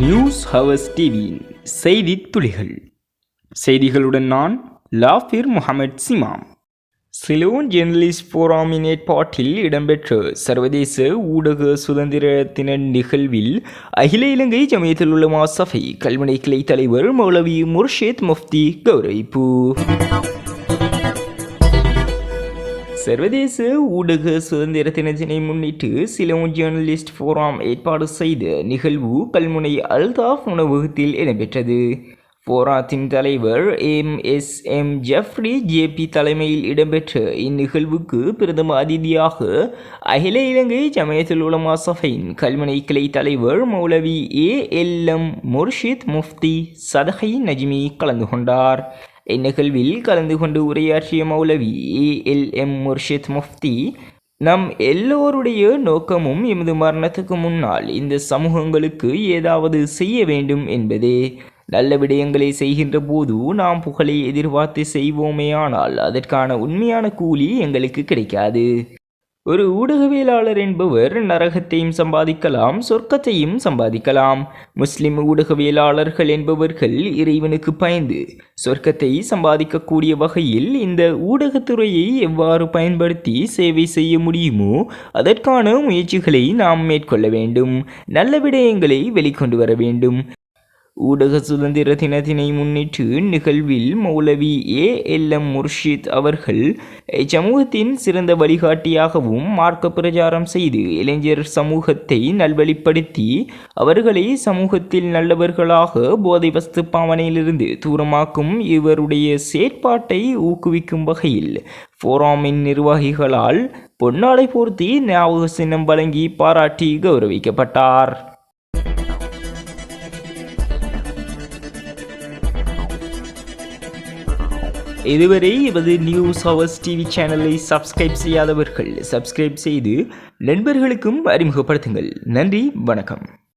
News hours டிவியின் செய்தி துளிகள். செய்திகளுடன் நான் லாஃபிர் முகமது சிமாம். சிலோன் ஜெர்னலிஸ்ட் ஃபோராமின் ஏற்பாட்டில் இடம்பெற்ற சர்வதேச ஊடக சுதந்திர தின நிகழ்வில் அகில இலங்கை ஜமயத்தில் உள்ள மாசபை கல்வினை கிளை தலைவர் மௌலவி முர்ஷேத் முஃப்தி கௌரவிப்பு. சர்வதேச ஊடக சுதந்திர தினத்தினை முன்னிட்டு சிலோன் ஜேர்னலிஸ்ட் ஃபோரம் ஏற்பாடு செய்த நிகழ்வு கல்முனை அல்தாஃப் உணவகத்தில் இடம்பெற்றது. ஃபோராத்தின் தலைவர் M. S. M. Jeffrey JP தலைமையில் இடம்பெற்ற இந்நிகழ்வுக்கு பிரதம அதிதியாக அகில இலங்கை ஜமயத்துல் உலமா சபையின் கல்முனை கிளை தலைவர் மௌலவி ஏ. எல். எம். முர்ஷித் முஃப்தி சதகை நஜ்மி கலந்து கொண்டார். இந்நிகழ்வில் கலந்து கொண்டு உரையாற்றிய மௌலவி எல் எம் முர்ஷித் முஃப்தி நம் எல்லோருடைய நோக்கமும் எமது மரணத்துக்கு முன்னால் இந்த சமூகங்களுக்கு ஏதாவது செய்ய வேண்டும் என்பதே நல்ல விடயங்களை செய்கின்ற போது நாம் புகழை எதிர்பார்த்து செய்வோமேயானால் அதற்கான உண்மையான கூலி எங்களுக்கு கிடைக்காது ஒரு ஊடகவியலாளர் என்பவர் நரகத்தையும் சம்பாதிக்கலாம் சொர்க்கத்தையும் சம்பாதிக்கலாம். முஸ்லிம் ஊடகவியலாளர்கள் என்பவர்கள் இறைவனுக்கு பயந்து சொர்க்கத்தை சம்பாதிக்கக்கூடிய வகையில் இந்த ஊடகத்துறையை எவ்வாறு பயன்படுத்தி சேவை செய்ய முடியுமோ அதற்கான முயற்சிகளை நாம் மேற்கொள்ள வேண்டும். நல்ல விடயங்களை வெளிக்கொண்டு வர வேண்டும். ஊடக சுதந்திர தினத்தினை முன்னிட்டு நிகழ்வில் மௌலவி ஏ எல். எம். முர்ஷித் அவர்கள் சமூகத்தின் சிறந்த வழிகாட்டியாகவும் மார்க்க பிரச்சாரம் செய்து இளைஞர் சமூகத்தை நல்வழிப்படுத்தி அவர்களை சமூகத்தில் நல்லவர்களாக போதை வஸ்து பாவனையிலிருந்து தூரமாக்கும் இவருடைய செயற்பாட்டை ஊக்குவிக்கும் வகையில் ஃபோராமின் நிர்வாகிகளால் பொன்னாடை போர்த்தி ஞாபக சின்னம் வழங்கி பாராட்டி கௌரவிக்கப்பட்டார். இதுவரை இவது நியூஸ் ஹவர்ஸ் டிவி சேனலை சப்ஸ்கிரைப் செய்யாதவர்கள் சப்ஸ்கிரைப் செய்து நண்பர்களுக்கும் அறிமுகப்படுத்துங்கள். நன்றி வணக்கம்.